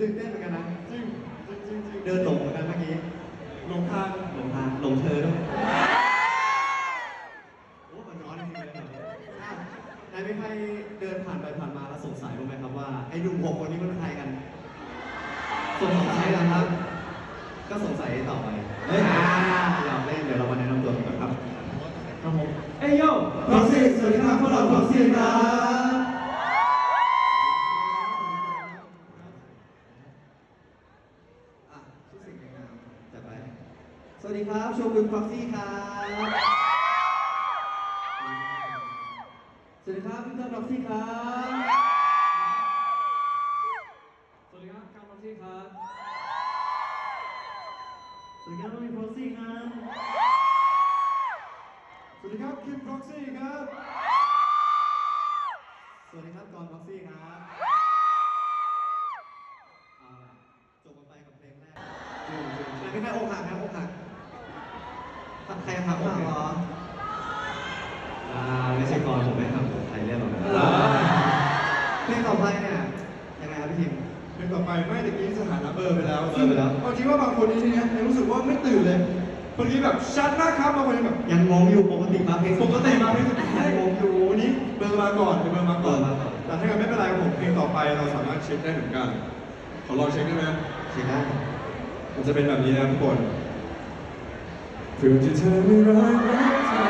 ตื่นเต้นเหมือนกันนะจริงจริงจริงจริงเดินหลงเหมือนกันเมื่อกี้หลงทางหลงทางหลงเธอด้วยโอ้มันร้อนจริงๆเลยแบบอะไหนไม่ใครเดินผ่านไปผ่านมาแล้วสงสัยบ้างไหมครับว่าไอ้หนุ่มหกคนนี้มันใครกันสงสัยเหรอครับ ก็สงสัยต่อไปเฮ้ยอ่าอยากเล่นเดี๋ยวเรามาแนะนำตัวกันก่อนครับครับผมเอ้ยโยพ็อกซี่สวัสดีครับพวกเราพ็อกซี่ครับ สวัสดีครับโชกุนพ็อกซี่ครับ สวัสดีครับพี่เตอร์พ็อกซี่ครับ สวัสดีครับการพักซี่ครับ สวัสดีครับน้องมีพ็อกซี่ครับ สวัสดีครับคิมพ็อกซี่ครับ สวัสดีครับกอนพ็อกซี่ครับ ใครหักบ้างเหรออ่าไม่ใช่กรผมไม่ทำใครเรียกหรอกนะเพลงต่อไปเนี่ยยังไงครับพี่ทิมเพลงต่อไปไม่ตะกี้สถานะเบอร์ไปแล้วเบอร์ไปแล้ว เอาจริงว่าบางคนนี่ทีเนี้ยยังรู้สึกว่าไม่ตื่นเลยคนนี้แบบชัดมากครับบางคนยังแบบยังงงอยู่ปกติมาเพลงปกติมาเพลงสุดท้ายงงอยู่วันนี้เบอร์มาก่อนเดี๋ยวเบอร์มาก่อนเบอร์มาก่อนแต่ถ้าเกิดไม่เป็นไรครับผมเพลงต่อไปเราสามารถเช็คได้เหมือนกัน ขอลองเช็คได้ไหมใช่ได้มันจะเป็นแบบนี้นะทุกคน เพื่อจะเธอไม่รักรักเธอ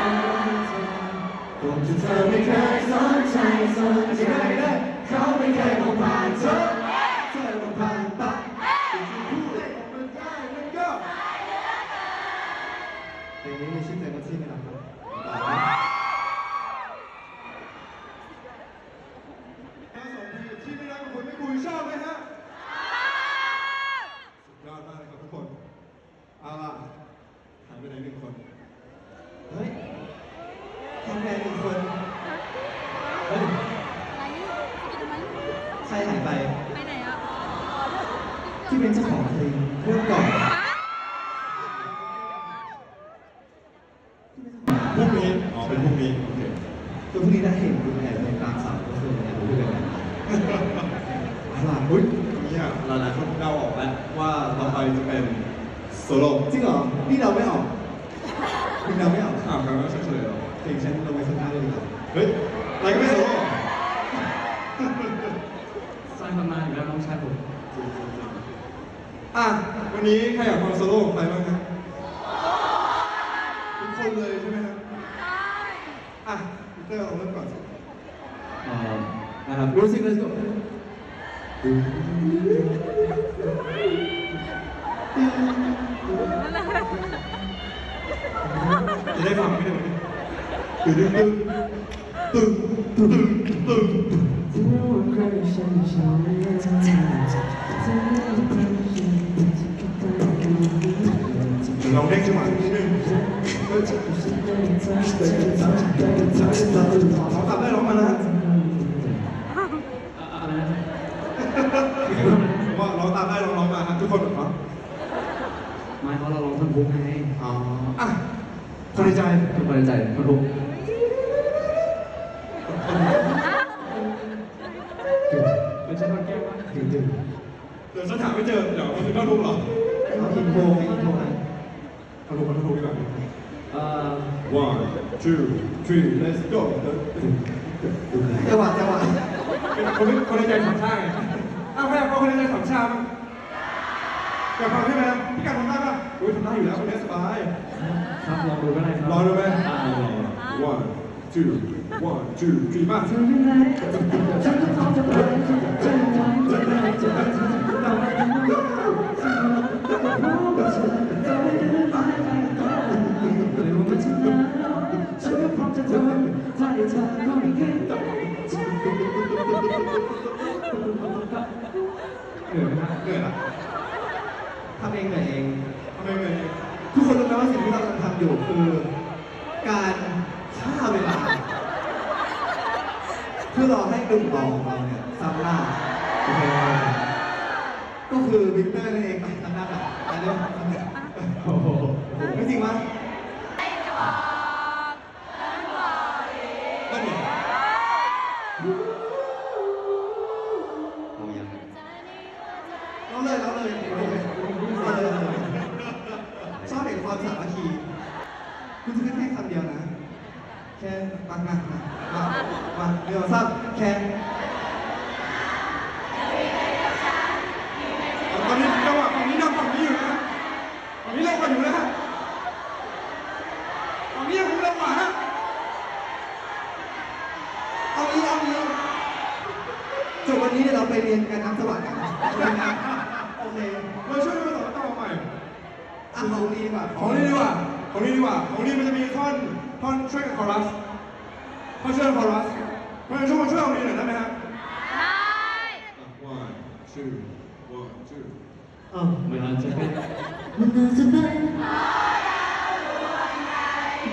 ผมที่เธอไม่เคยสนใจสนใจเขาไม่เคยมองผ่านเธอเธอมองผ่านไปะพูดเอกมาได้มันก็เพลงนี้มีชื่อเพลงว่าที่ไหมครับ ทั้งสองทีมที่ไม่รักกับคนไม่คุยชอบไหมฮะสุดยอดมากเลยครับทุกคนเอาล่ะหายไปไหนหนึ่งคน เฮ้ยทำแทนหนึ่งคน เฮ้ยอะไรจะกินทำไมใครหายไป ไปไหนอะที่เป็นเจ้าของเพลงเรื่องก่อนพรุ่งนี้ อ๋อ เป็นพรุ่งนี้โอเคคือพรุ่งนี้ได้เห็นคุณแอบในกลางสาวก็คือแอบรู้ด้วยกันอะไรอุ้ยเนี่ยหลายๆคนเดาออกแล้วว่าต่อไปจะเป็นโซโล่จริงเหรอพี่เราไม่ออกพี่เราไม่ออกอ้าวครับไม่ใช่เฉลยหรอเพลงฉันลงไปสักหน้าเลยดีกว่าเฮ้ย อะไรก็ไม่โซโล่สร้างตำนานอยู่แล้วน้องชายผมอะวันนี้ใครอยากฟังโซโล่ของใครบ้างครับทุกคนเลยใช่ไหมครับอะพีเตอร์เอาเริ่มก่อนสิเอ่อนะครับ music let's go จะได้ฟังไหมเนี่ยตึ้งตึ้งตึ้ง ตึ้งตึ้งตึ้งลองเด้งจังหวะนิดนึงร้องตามได้ร้องมานะอะไรนะผมว่าร้องตามได้ร้องร้องมาครับทุกคนแบบว่าไม่เพราะเราลองท่อนฮุกไงอ๋ออะคนในใจทุกคนในใจท่อนฮุก เดี๋ยวฉันถามไม่เจอ เดี๋ยวมันเป็นท่อนทุกเหรอเอาอินโทรให้อินโทรให้ท่อนทุกท่อนทุกดีกว่า เอ่อ one two three let's go จังหวะจังหวะคนในคนในใจสามชาติไงอ้าวใครอยากฟังคนในใจสามชาติมั้งอยากฟังใช่ไหมพี่การทำได้ป่ะโอ้ยทำได้อยู่แล้วคนนี้สบาย ครับลองดูก็ได้ครับรอดูไหม อ่า one two one two three มาเหนื่อยไหมครับเหนื่อยละทำเองเหนื่อยเอง ทำไมเหนื่อยทุกคนรู้ไหมว่าสิ่งที่เรากำลังทำอยู่คือการ พื่อรอให้ดุ่มราของเราเนี่ยซ้ำหน้าโอเคก็คือวิกเตอร์นั่นเองซ้ำหน้าแบบอนนี้โอ้โหไม่จริงวะเราเลยเราเลยเราเลยชอบเห็ความสามัคคีคุณจะไม่แค่คำเดียวนะ แค่ปังมากน มาเดี๋ยวซับแข่งตอนนี้จังหวะฝั่งนี้นำฝั่งนี้อยู่นะฮะฝั่งนี้เร็วกว่าอยู่นะฮะฝั่งนี้ยังคงเร็วกว่าฮะเอางี้เอางี้จบวันนี้เดี๋ยวเราไปเรียนการน้ำสวัสดิ์กันโอเคเราช่วยกันมาต่อต่อใหม่อะของดีกว่าของนี้ดีกว่าของนี้ดีกว่าของนี้มันจะมีท่อนท่อนช่วยกับคอรัสท่อนช่วยกับคอรัส เพราะฉะนั้นช่วยมช่วยของนี้หน่อยได้ไหมฮะได้ one two one two เออเหมือนจะเป็นมันน่าจะเป็น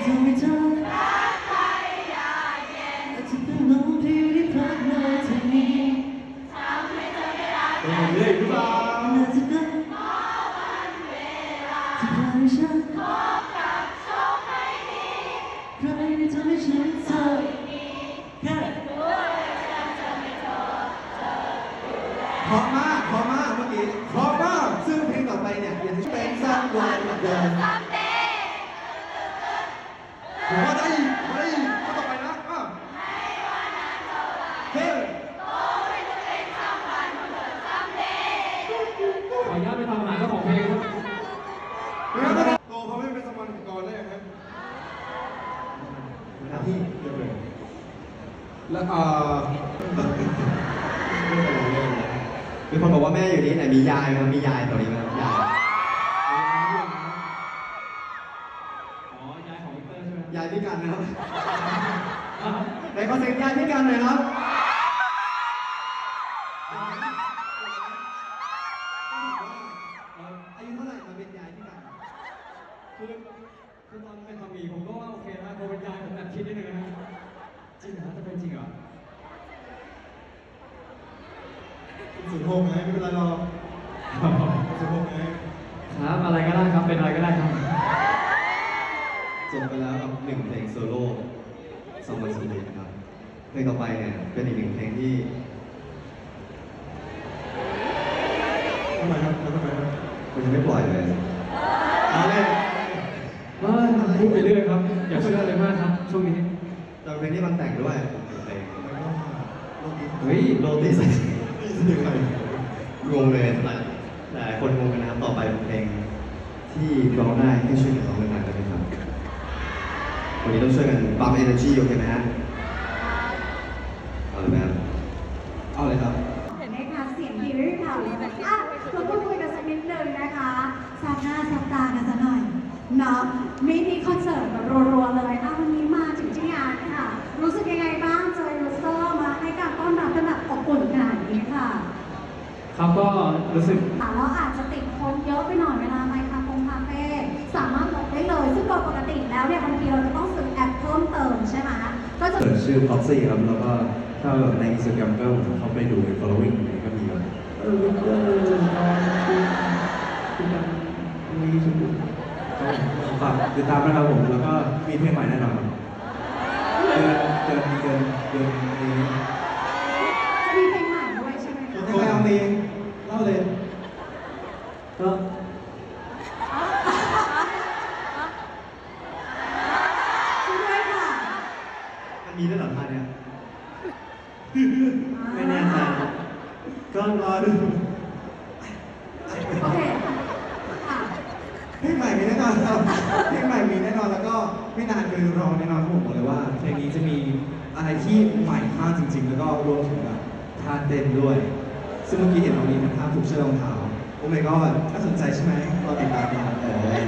ทำให้เธออาจจะเป็นลมที่ได้พัดมาทางนี้เป็นเลยหรือเปล่ามันน่าจะเป็นที่พาให้ฉัน มีคนบอกว่าแม่อยู่นี่ไหนมียายไหมครับมียายตอนนี้ไหมครับยายอ๋อยายของวิกเตอร์ใช่ไหมยายพี่กันนะครับไหนขอเสียงยายพี่กันหน่อยครับอายุเท่าไหร่มาเป็นยายพี่กันคือคือตอนเป็นทำมีผมก็ว่าโอเคนะพอเป็นยายผมแอบคิดนิดนึงนะจริงเหรอจะเป็นจริงเหรอ สุดโหงไงไม่เป็นไรหรอกสุดโหงไงครับอะไรก็ได้ครับเป็นอะไรก็ได้ครับจบไปแล้วกับหนึ่งเพลงโซโล่สองวันสำเร็จนะครับเพลงต่อไปเนี่ยเป็นอีกหนึ่งเพลงที่ทำไมครับแล้วทำไมครับมันจะไม่ปล่อยเลยเอาเลยว่าพูดไปเรื่อยครับ อย่าเชื่อเลยมากครับช่วงนี้แต่เป็นเพลงที่มันแต่งด้วยเพลงเฮ้ยโรตีใส่นี่ใคร งงเลยหลายหลายคนงงกันนะครับต่อไปเป็นเพลงที่ร้องได้ให้ช่วยกันร้องกันหน่อยได้ไหมครับวันนี้ต้องช่วยกันปั๊มเอเนอร์จีโอเคไหมฮะเอาเลยไหมครับเอาเลยครับเห็นไหมคะเสียงดีหรือเปล่าอะเราพูดคุยกันสักนิดนึงนะคะซับหน้าซับตากันสักหน่อยเนาะมินิคอนเสิร์ตแบบรั รู้สึกอะแล้วอาจจะติดคนเยอะไปหน่อยเวลาไปคาเฟ่คาเฟ่สามารถลดได้เลย ซึ่งโดยปกติแล้วเนี่ยบางทีเราจะต้องซื้อแอปเพิ่มเติมใช่ไหมก็จะ เปิดชื่อ Proxy ครับแล้วก็ถ้าแบบใน Instagram ก็เข้าไปดูใน following ก็มีครับเออวิกเตอร์ตอนที่ที่กันมีชมพูก็ฝากติดตามนะครับผม แล้วก็มีเพลงใหม่แน่นอนครับเดือนเดือนเดือนเดือนนี้ จะมีเพลงใหม่ด้วยใช่ไหมคะ ใครเอาเพลงเล่าเลย ก็ ช่วยด้วยค่ะ มันมีด้วยเหรอท่าเนี่ย ไม่แน่ใจก็รอดู โอเคค่ะเพลงใหม่มีแน่นอนครับเพลงใหม่มีแน่นอนแล้วก็ไม่นานเกินรอแน่นอนผมบอกเลยว่าเพลงนี้จะมีอะไรที่ใหม่มากจริง ๆ แล้วก็รวมถึงแบบท่าเต้นด้วย ซึ่งเมื่อกี้เห็นน้องนี้นะครับถูกเชือกรองเท้าโอ้ my god น่าสนใจใช่ไหมรอติดตามกันเออโอ้ my god นึกค่ะขอบคุณมากเลยค่ะเจอกันนะครับทุกคนนี่